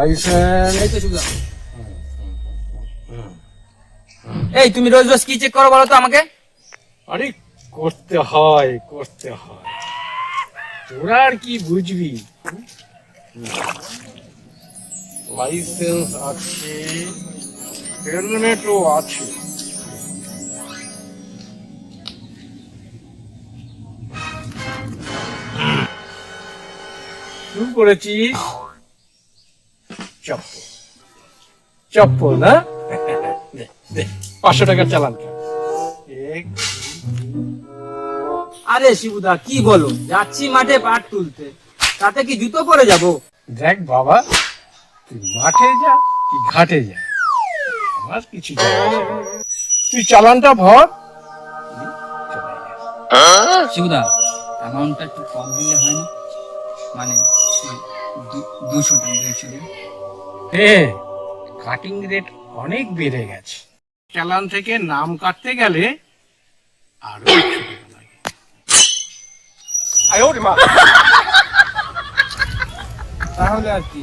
Licence এই তো শুনলাম এই তুমি রোজ রোজ কি চেক করো বলো তো আমাকে? আরে করতে হয় করতে হয়। তোরা আর কি বুঝবি? লাইসেন্স আছে হেলমেটও আছে। শুরু করেছিস? চপ্পল চপ্পল না? পাঁচশো টাকা চালান। আরে শিবুদা কি বলো? যাচ্ছি মাঠে পাট তুলতে। তাতে কি জুতো পরে যাব? দেখ বাবা তুই মাঠে যা কি ঘাটে যা। আমার কিছু। তুই চালানটা ভর। তুই শিবুদা অ্যামাউন্টটা একটু কম দিলে হয় না? মানে দু- দুশো টাকা দুশো এ কাটিং রেট অনেক বেড়ে গেছে। চালান থেকে নাম কাটতে গেলে আরও তাহলে আর কি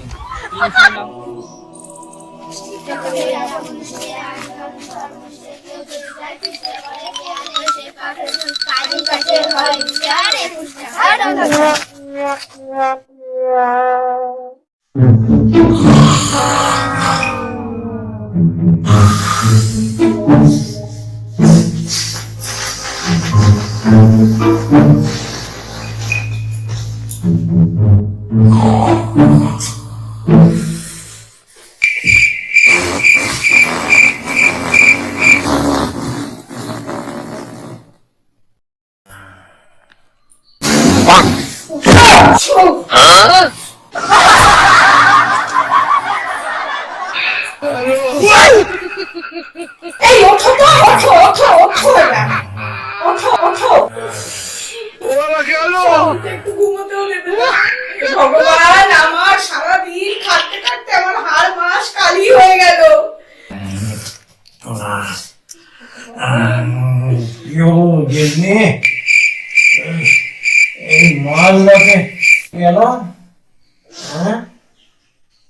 তিনশো নাও। ইয়ো গেজনি এই মালটাকে কেন হ্যাঁ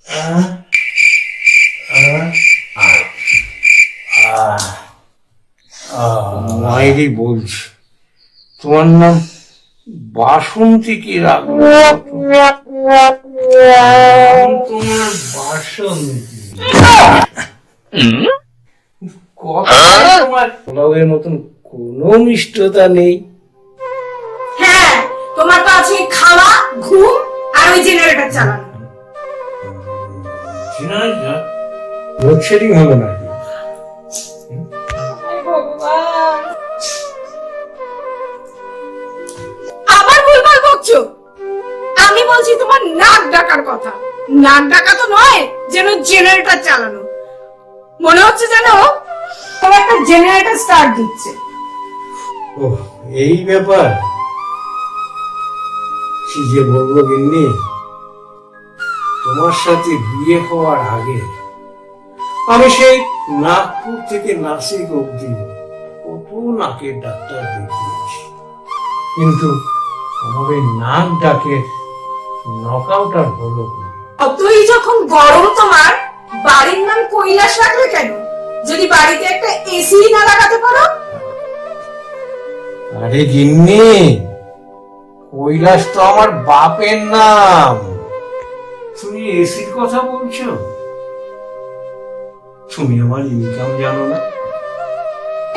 হ্যাঁ মায়েরই বলছি। তোমার নাম বাসন্তী কি রাখব তোমার বাসন্তী। পোলাওয়ের মতন কোনো মিষ্টতা নেই। হ্যাঁ তোমার তো আছে খাওয়া ঘুম আর ওই জেনারেটর চালানো। লোডশেডিং আবার ভুলভাল বকছো? আমি বলছি তোমার নাক ডাকার কথা। নাক ডাকা তো নয় যেন জেনারেটর চালানো। মনে হচ্ছে যেন তোমার একটা জেনারেটর স্টার্ট দিচ্ছে। ও এই ব্যাপার? কি যে বলব গিন্নি? তোমার সাথে বিয়ে হওয়ার আগে আমি সেই নাগপুর থেকে নাসিক অব্দি কত নাকের ডাক্তার দেখিয়েছি। কিন্তু আমার এই নাক ডাকের নক আউট আর হলো? অতই যখন গরম তোমার বাড়ির নাম কৈলাস রাখলে কেন? যদি বাড়িতে একটা এসি না লাগাতে পারো? আরে গিন্নি কৈলাস তো আমার বাপের নাম। তুমি এসির কথা বলছো? তুমি আমার ইনকাম জানো না।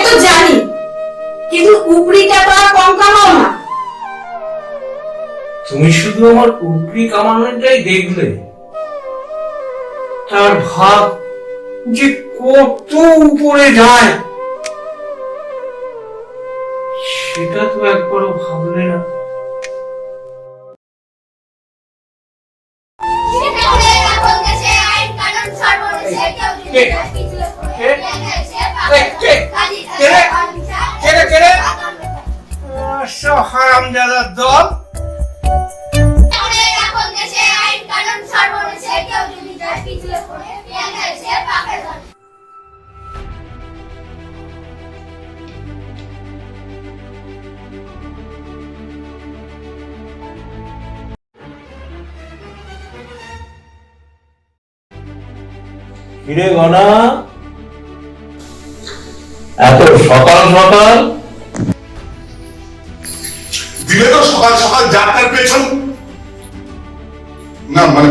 এ তো জানি কিন্তু উপরি টাকা কম কামাও না। তুমি শুধু আমার উপরি কামানোটাই দেখলে। তার ভাব যে কত উপরে যায় সেটা তো একবারও ভাবলে না হারাম দল কিরে গনা? এত সকাল সকাল? দিলে তো সকাল সকাল যাত্রার পেছন। না মানে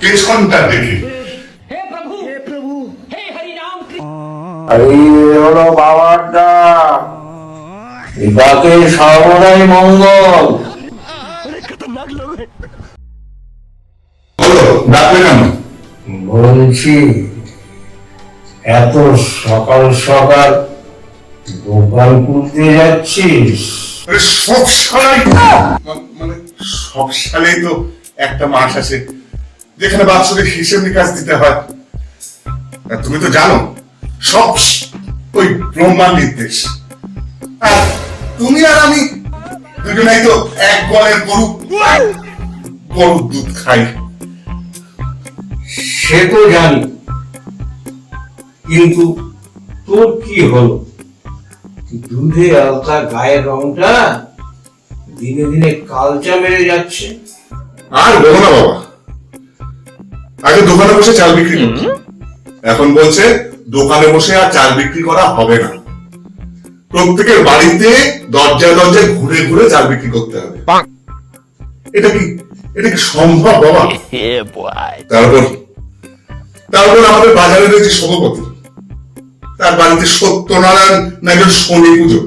পেছনটা দেখি। হলো বাবার এই সর্বদাই মঙ্গল। ডাকলে কেন? বলছি, এত সকাল সকাল খুলতে যাচ্ছিস? সব সালাই মানে সব সালেই তো একটা মাস আছে, যেখানে বাচ্চাদের হিসেব নিকাশ দিতে হয়। তুমি তো জানো, সব ওই ব্রহ্মার নির্দেশ। আর তুমি আর আমি দুজনেই তো এক গলের গরু, গরুর দুধ খাই। সে তো জানি। কিন্তু তোর কি হলো? দুধে আলতা গায়ের রংটা দিনে দিনে কালচা মেরে যাচ্ছে। আর বলো না বাবা। আগে দোকানে বসে চাল বিক্রি করতো এখন বলছে দোকানে বসে আর চাল বিক্রি করা হবে না। প্রত্যেকের বাড়িতে দরজায় দরজায় ঘুরে ঘুরে চাল বিক্রি করতে হবে। এটা কি এটা কি সম্ভব বাবা? তারপর তারপর আমাদের বাজারে রয়েছে সভাপতি। তার বাড়িতে সত্যনারায়ণ নাকি শনি পুজো।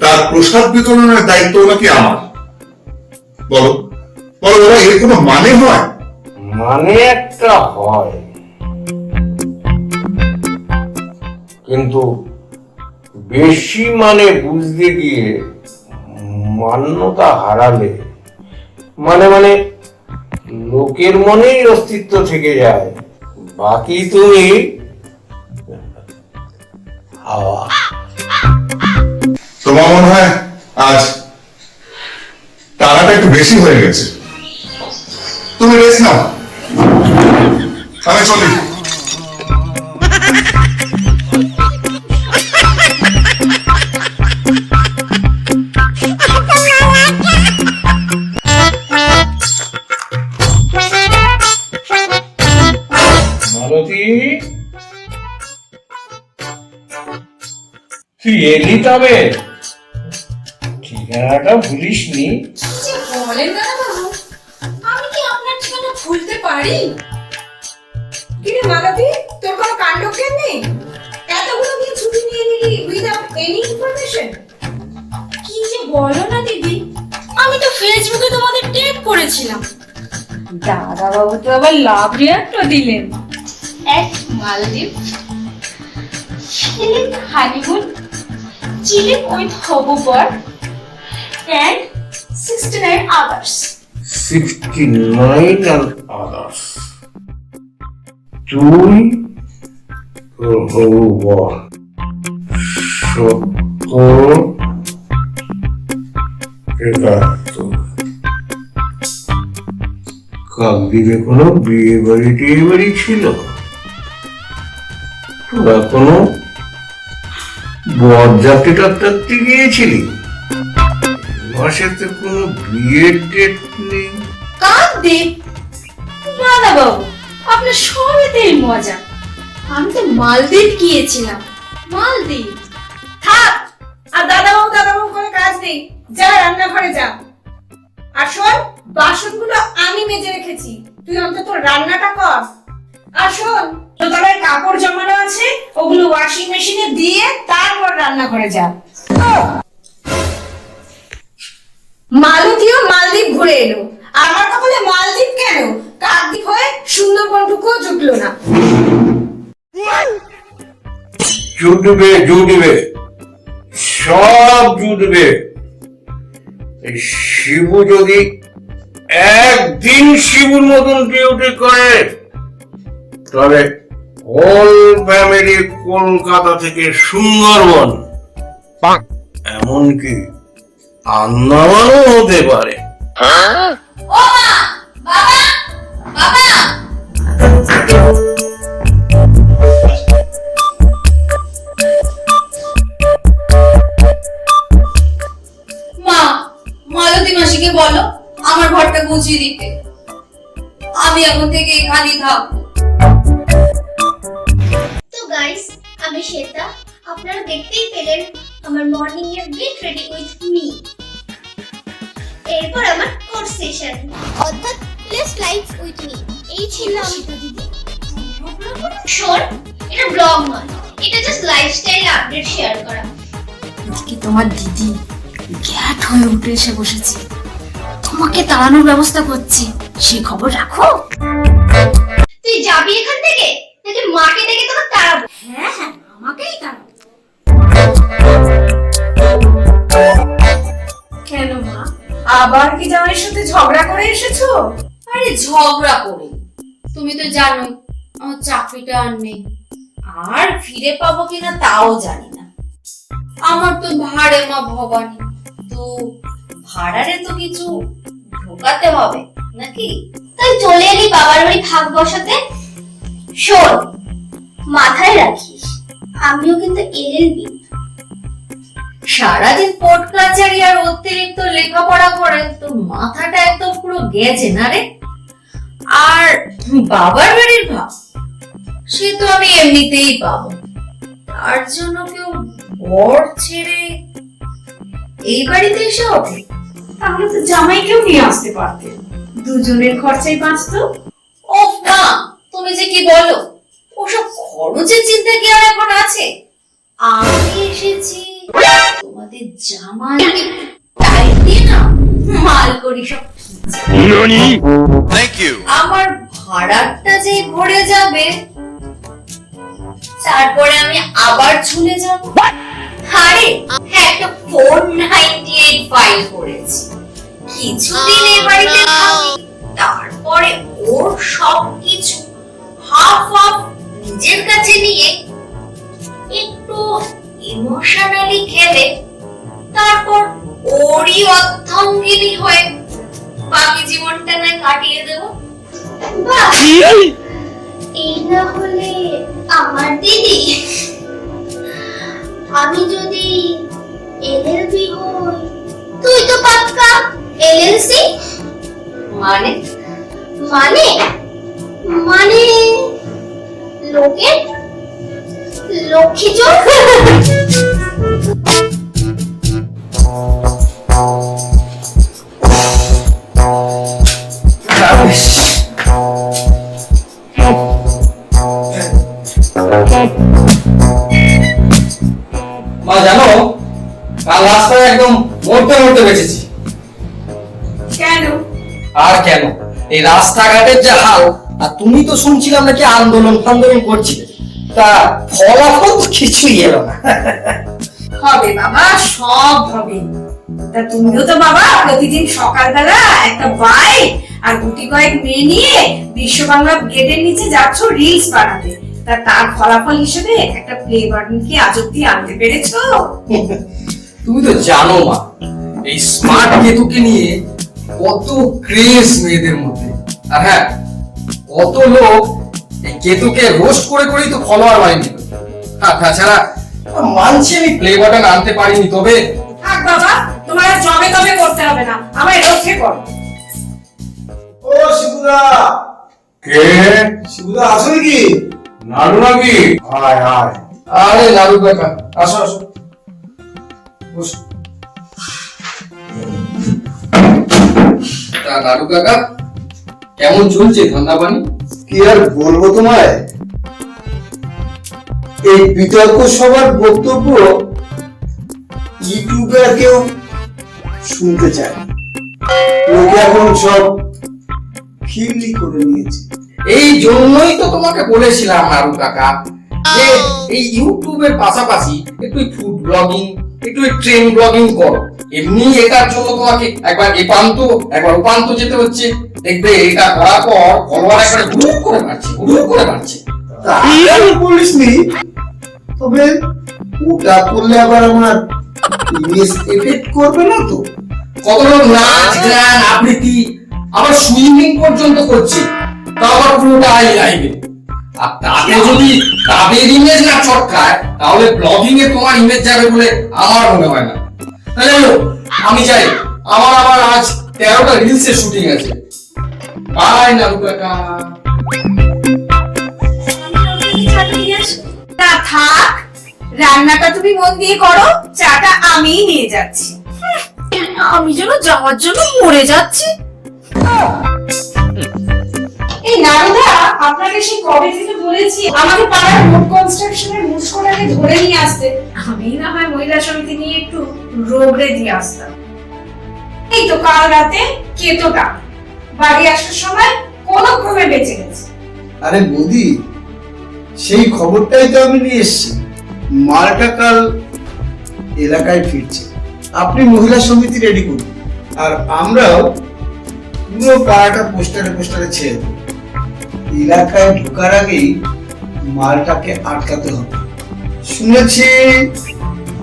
তার প্রসাদ বিতরণের দায়িত্ব নাকি আমার? বলো। বলো বাবা এর কোনো মানে হয়? মানে একটা হয়। কিন্তু বেশি মানে বুঝতে গিয়ে মান্যতা হারালে মানে মানে লোকের মনেই অস্তিত্ব থেকে যায়। বাকি তুমি হাওয়া। তোমার মনে হয় আজ টাকাটা একটু বেশি হয়ে গেছে? তুমি রেস্ট নাও। আমি চলি। এলি তবে। ঠিকানাটা ভুলিসনি। যে বলেন না বাবু আমি কি আপনার ঠিকানা ভুলতে পারি? কিরে মালতী তোর কোনো কাণ্ড জ্ঞান নেই? এতগুলো দিন ছুটি নিয়ে নিলি উইদাউট এনি ইনফরমেশন কি যে বলো না দিদি আমি তো ফেসবুকে তোমাদের ট্যাগ করেছিলাম। দাদা বাবু তো আবার লাভ রিয়াক্টও দিলেন। এক মালদ্বীপ honeymoon হবুবর and sixty nine others 69 and others. তুই তোর হবু সত্তর একাত্তর কাকদ্বীপে কোনো বিয়ে বাড়ি টিয়ে বাড়ি ছিল তোরা কোনো বরযাত্রী টাত্রাত্রি গিয়েছিলি? মাসেতে কোনো বিয়ের ডেট নেই। কাকদ্বীপ? দাদা বাবু আপনার সবেতেই মজা। আমি তো মালদ্বীপ গিয়েছিলাম। মালদ্বীপ? থাক, আর দাদাবাবু দাদাবাবু করে কাজ নেই। যা, রান্নাঘরে যা। আর শোন, বাসনগুলো আমি মেজে রেখেছি। তুই অন্তত রান্নাটা কর। আর শোন দোতলায় কাপড় জমানো আছে, ওগুলো ওয়াশিং মেশিনে দিয়ে তারপর রান্নাঘরে যা মালতীয় মালদ্বীপ ঘুরে এলো। আমার কপালে মালদ্বীপ কেন? কাকদ্বীপ হয়ে সুন্দরবনটুকুও জুটলো না। জুটবে জুটবে। সব জুটবে। শিবু যদি একদিন শিবুর মতন ডিউটি করে, তবে হোল ফ্যামিলি কলকাতা থেকে সুন্দরবন। এমনকি আন্দামানও হতে পারে। ও মা বাবা বাবা। মা মালতী মাসিকে বলো আমার ঘরটা গুছিয়ে দিতে। আমি এখন থেকে এখানে খালি এই ছিল অমিতা দিদি। শোন এটা ব্লগ নয়। এটা জাস্ট লাইফস্টাইল আপডেট শেয়ার করা। কি তোমার দিদি গ্যাট হয়ে উঠে এসে বসেছে? তোমাকে তাড়ানোর ব্যবস্থা করছে। সেই খবর রাখো। তুই যাবি এখান থেকে? নাকি মাকে ডেকে তোকে তাড়াবো? হ্যাঁ হ্যাঁ আমাকেই তাড়াও কেন মা? আবার কি জামাইয়ের সাথে ঝগড়া করে এসেছ? আরে ঝগড়া করে? তুমি তো জানো আমার চাকরিটা আর নেই। আর ফিরে পাবো কিনা তাও জানি না। আমার তো ভাড়ে মা ভবানী তো ভাড়ারে তো কিছু ঢোকাতে হবে নাকি? তাই চলে এলি বাবার বাড়ি ভাগ বসাতে? শোন মাথায় রাখিস আমিও কিন্তু এলএলবি। সারাদিন কোর্ট কাচারি আর অতিরিক্ত লেখাপড়া করে তো মাথাটা একদম পুরো গেছে না রে? আর বাবার বাড়ির ভাব সে তো আমি এমনিতেই পাবো। তার জন্য কেউ বর ছেড়ে এই বাড়িতে এসে ওঠে তাহলে তো জামাইকেও নিয়ে আসতে পারতে। দুজনের খরচাই বাঁচতো। ওফ মা তুমি যে কি বলো? ওসব খরচের চিন্তা কি আর এখন আছে? আমি এসেছি তোমাদের টাইট দিয়ে না মাল করি সব। Thank you. আমার ভাড়াটা যে ভরে যাবে তারপরে আমি আবার চলে যাব। আরে হ্যাঁ একটা ফোর নাইনটি এইট ফাইল করেছি। কিছুদিন এ বাড়িতে তারপরে ওর সবকিছু হাফ হাফ নিজের কাছে নিয়ে কাটিয়ে দেবো। এই না হলে আমার দিদি আমি যদি এলএলবি হই তুই তো পাক্কা এলএলসি মানে? মানে? মানে লোকের? লক্ষ্মী চোখ রাস্তায় একদম মরতে মরতে বেঁচেছি। কেন? আর কেন? এই রাস্তাঘাটের যা হাল আর তুমি তো শুনছিলাম নাকি আন্দোলন আন্দোলন করছিলে তা ফলাফল তো কিছুই এলো না। হবে বাবা সব হবে। তা তুমিও তো বাবা প্রতিদিন সকালবেলা একটা বাইক আর গুটি কয়েক মেয়ে নিয়ে বিশ্ব বাংলা গেটের নিচে যাচ্ছ রিলস বানাতে। তা তার ফলাফল হিসেবে একটা প্লে বাটন কি আজ অব্দি আনতে পেরেছ? তুমি তো জানো মা এই স্মার্ট কেতুকে নিয়ে কত ক্রেজ মেয়েদের মধ্যে। আর হ্যাঁ কত লোক এই কেতুকে রোস্ট করে করেই তো ফলোয়ার দিল। হ্যাঁ তাছাড়া মানছি আমি প্লে বাটন আনতে পারিনি তবে থাক বাবা তোমার জবে তবে করতে হবে না। আমায় রক্ষে করো। ও শিবুদা। কে? শিবুদা আছো নাকি? নাড়ু নাকি? আয় আয় আরে লালু কাকা আসো আসো। তা কাকা কেমন চলছে ধান্দা পানি? কি আর বলব তোমায়? এই বিতর্ক সবার বক্তব্য ইউটিউবে আর কেউ শুনতে চায়। লোকে এখন সব খিল্লি করে নিয়েছে। এই জন্যই তো তোমাকে বলেছিলাম নারু কাকা। যে এই ইউটিউবের পাশাপাশি একটু ফুড ব্লগিং একটু ট্রেন ব্লগিং করো। এমনি এটার জন্য তোমাকে একবার এপান্ত একবার উপান্ত যেতে হচ্ছে। দেখবে এটা করার পর ফলোয়ার একবারে হুড় করে বাড়ছে হুড় করে বাড়ছে। তা আমি বলিসনি তবে ওটা করলে আবার আমার ইমেজ এফেক্ট করবে না তো? কত লোক নাচ গান আবৃত্তি আবার সুইমিং পর্যন্ত করছে তা আবার পুরোটা আই লাইভে আর তাতে যদি তাদের ইমেজ না চটকায়, তাহলে ব্লগিং এ তোমার ইমেজ যাবে বলে আমার মনে হয় না। তাহলে আমি যাই। আমার আবার আজ তেরোটা রিলসের শুটিং আছে। বাই নারু না থাক, রান্নাটা তুমি মন দিয়ে করো, চাটা আমিই নিয়ে যাচ্ছি। আমি যেন যাওয়ার জন্য মরে যাচ্ছি। এই নারদা আপনাকে সেই কবে থেকে বলেছি আমাকে পাড়ার রোড কনস্ট্রাকশনের মুসকোটাকে ধরে নিয়ে আসতে। আমি না হয় মহিলা সমিতি নিয়ে একটু রোগড়ে দিয়ে আসতাম। এই তো কাল রাতে কেতোটা। বাড়ি আসার সময় কোনো ক্রমে বেঁচে গেছে। আরে বৌদি সেই খবরটাই তো আমি নিয়ে এসেছি। মালটা কাল এলাকায় ফিরছে। আপনি মহিলা সমিতি রেডি করুন। আর আমরাও পুরো পাড়াটা পোস্টারে পোস্টারে ছেড়ে দেবো। এলাকায় ঢোকার আগেই মালটাকে আটকাতে হবে। শুনেছি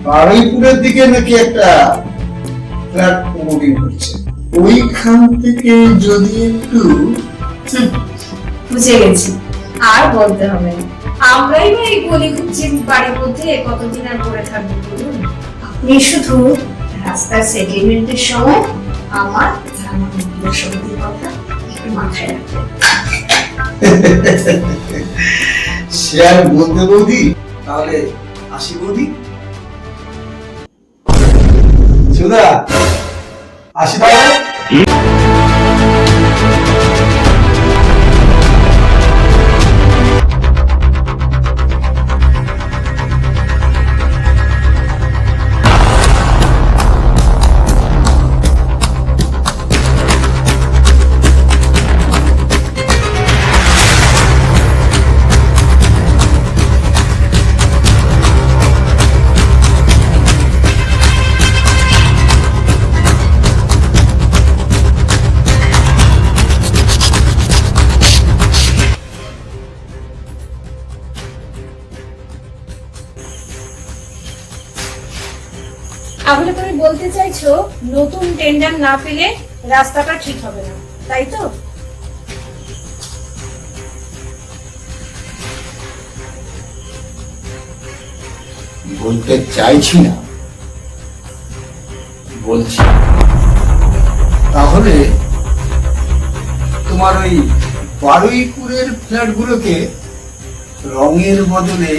বারুইপুরের দিকে নাকি একটা ফ্ল্যাট প্রমোটিং করছে ওইখান থেকে যদি একটু বুঝে গেছি। আর বলতে হবে আমরাই বা এই গলি খুঁজছি বাড়ির মধ্যে কতদিন আর পড়ে থাকব বলুন? আপনি শুধু রাস্তার সেটেলমেন্টের সময় আমার আমার কথা মাথায় রাখবেন। সে আর বলতে বৌদি তাহলে আসি বৌদি। সুদা আসি তাহলে? তাহলে তুমি বলতে চাইছো, নতুন টেন্ডার না পেলে রাস্তাটা ঠিক হবে না, তাই তো? বলতে চাইছি না। বলছি তাহলে তোমার ওই বারুইপুরের ফ্ল্যাটগুলোকে রঙের বদলে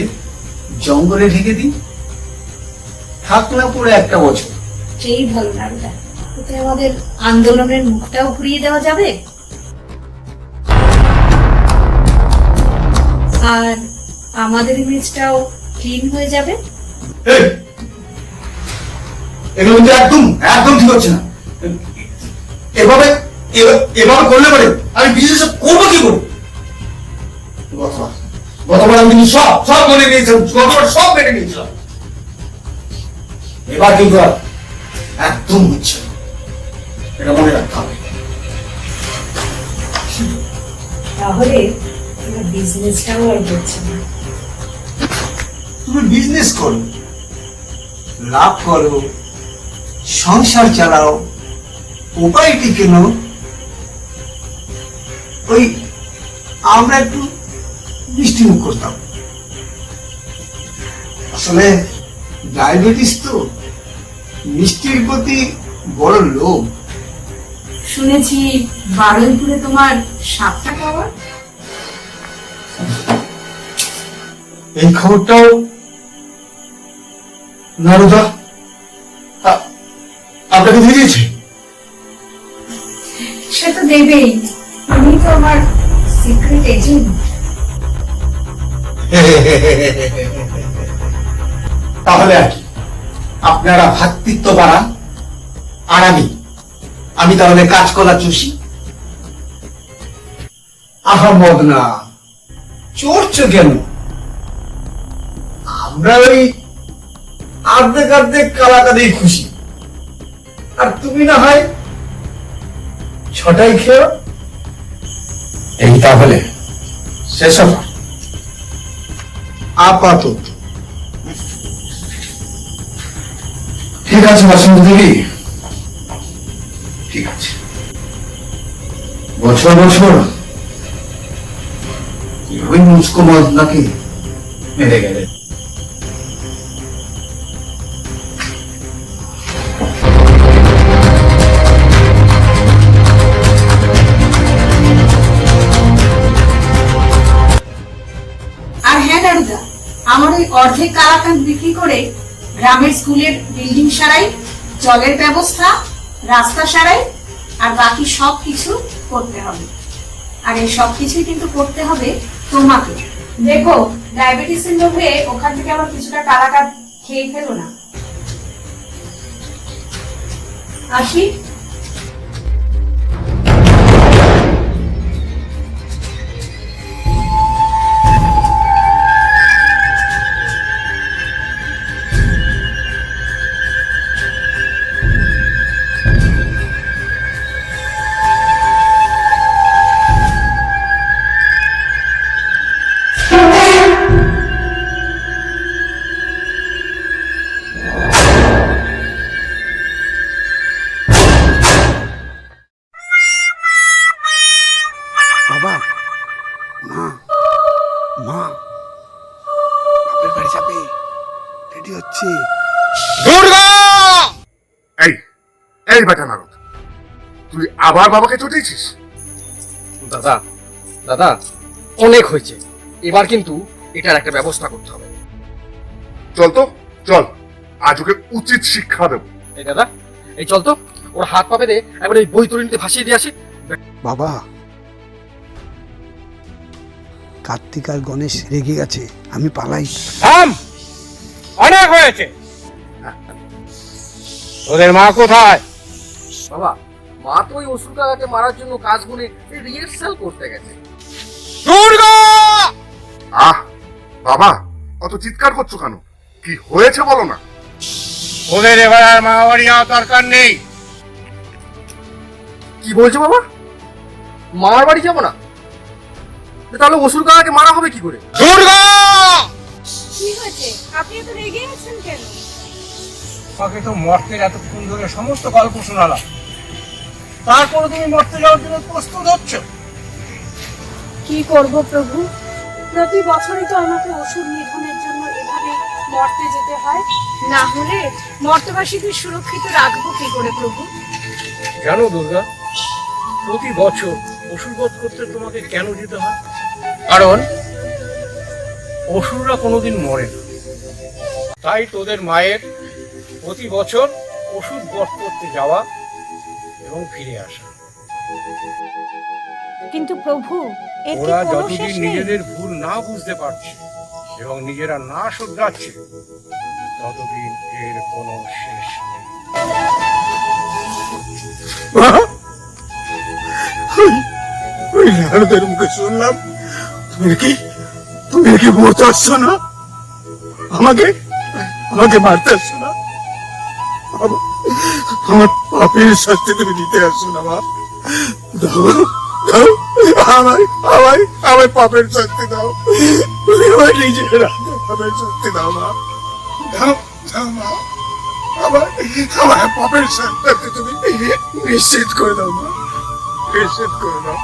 জঙ্গলে ঢেকে দিই? থাক না একটা বছর। সেই ভালো লাগবে ওতে আমাদের আন্দোলনের মুখটাও ঘুরিয়ে দেওয়া যাবে। আর আমাদের ইমেজটাও ক্লিন হয়ে যাবে। এগুলো কিন্তু একদম একদম ঠিক হচ্ছে না। এভাবে এভাবে করলে পারে আমি বিজনেস করব কি করে গতবার গতবার আমি কিন্তু সব সব মেনে নিয়েছিলাম গতবার সব মেনে নিয়েছিলাম। এবার কিন্তু আর একদম হচ্ছে। এটা মনে রাখতে হবে। তাহলে বিজনেসটাও আর হচ্ছে না। তুমি বিজনেস করো লাভ করো সংসার চালাও উপায়টি কেন ওই আমরা একটু মিষ্টি মুখ করতাম। আসলে ডায়াবেটিস তো মিষ্টির প্রতি বড় লোভ। শুনেছি বারুইপুরে তোমার সাতটা খাবার এই খবরটাও নারদা আপনাকে দিয়ে দিয়েছে। সে তো দেবেই তুমি তো আমার সিক্রেট এজেন্ট তাহলে আর কি? আপনারা ভাতৃত্ব বাড়ান, আর আমি আমি তাহলে কাজকলা চুষি। আহমদ না চড়ছো কেন? আমরা ওই আর্ধেক আর্ধেক কালাকাতেই খুশি। আর তুমি না হয় ছটাই খেও। এই তাহলে, শেষ আপাতত। আছে, বসন্ত দেবী? ঠিক আছে। বছর বছর ওই মুস্কো মদনাকে মেরে গেলে। আর হ্যাঁ দাদা আমার ওই অর্ধেক কালাকান্দ বিক্রি করে গ্রামের স্কুলের বিল্ডিং সারাই, জলের ব্যবস্থা, রাস্তা সারাই, আর বাকি সব কিছু করতে হবে। আর এই সব কিছুই কিন্তু করতে হবে তোমাকে। দেখো ডায়াবেটিসের লোভে ওখান থেকে আমার কিছুটা কালাকান্দ খেয়ে ফেলো না। আসি। মা। বাপের বাড়ি যাবে। রেডি হচ্ছে। দুর্গা! এই এই বেটা নারদ তুই আবার বাবাকে চটিয়েছিস দাদা দাদা অনেক হয়েছে। এবার কিন্তু এটার একটা ব্যবস্থা করতে হবে। চল তো চল আজ ওকে উচিত শিক্ষা দেবো। এই দাদা এই চল তো ওর হাত পা বেঁধে একবার এই বই বৈতরণীতে ভাসিয়ে দিয়ে আসি। বাবা কার্তিক আর গণেশ রেগে গেছে আমি পালাই। থাম! অনেক হয়েছে। ওদের মা কোথায়? বাবা মা তো ওই অসুর কাকাকে মারার জন্য কাজ গুনে রিহার্সাল করতে গেছে। দুর্গা! আহ বাবা অত চিৎকার করছ কেন? কি হয়েছে বলো না। ওদের এবার আর মা বাড়ি যাওয়ার দরকার নেই। কি বলছো বাবা? মামার বাড়ি যাব না? তাহলে অসুর কাকাকে মারা হবে কি করে? দুর্গা কি হয়েছে? আপনি এত রেগে আছেন কেন? তোমাকে তো মর্তের এতক্ষণ ধরে সমস্ত গল্প শোনালাম। তারপরে তুমি মর্তে যাওয়ার জন্য প্রস্তুত হচ্ছ? কি করব প্রভু? প্রতি বছরই তো আমাকে ওষুধ নিধনের জন্য এভাবে মর্তে যেতে হয়। না হলে মর্তবাসীদের সুরক্ষিত রাখব কি করে প্রভু? জানো দুর্গা প্রতি বছর অসুরবধ করতে তোমাকে কেন যেতে হয়? কারণ অসুররা কোনোদিন মরে না। তাই তোদের মায়ের প্রতি বছর ওষুধ বধ করতে যাওয়া এবং ফিরে আসা। কিন্তু প্রভু এর কি ওরা কোনো যতদিন নেই? নিজেদের ভুল না বুঝতে পারছে এবং নিজেরা না শুধরাচ্ছে ততদিন এর কোনো শেষ নেই। ওই মুখে শুনলাম। তুমি নাকি তুমি নাকি মরতে আসছো না? আমাকে? আমাকে মারতে আসছো না? আমা- আমার পাপের শাস্তি তুমি দিতে আসছো না, মা। দাও দাও, আমায় আমায় আমায় পাপের শাস্তি দাও। তুমি আমার নিজের পাপের শাস্তি দাও, মা। দাও দাও, মা। আমার আমার পাপের শাস্তি তুমি নিশ্চিত করে দাও, মা। নিশ্চিত করে দাও।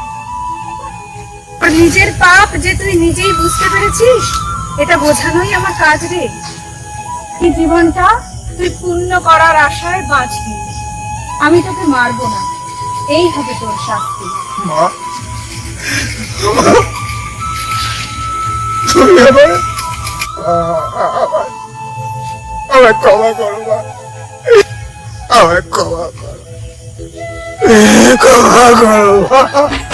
নিজের পাপ যে তুই নিজেই বুঝতে পেরেছিস, এটা বোঝানোই আমার কাজ রে। এই জীবনটা তুই পূর্ণ করার আশায় বাঁচবি। আমি তোকে মারবো না। এই হবে তোর শাস্তি। আমার ক্ষমা করো মা। ক্ষমা করো। ক্ষমা করো মা।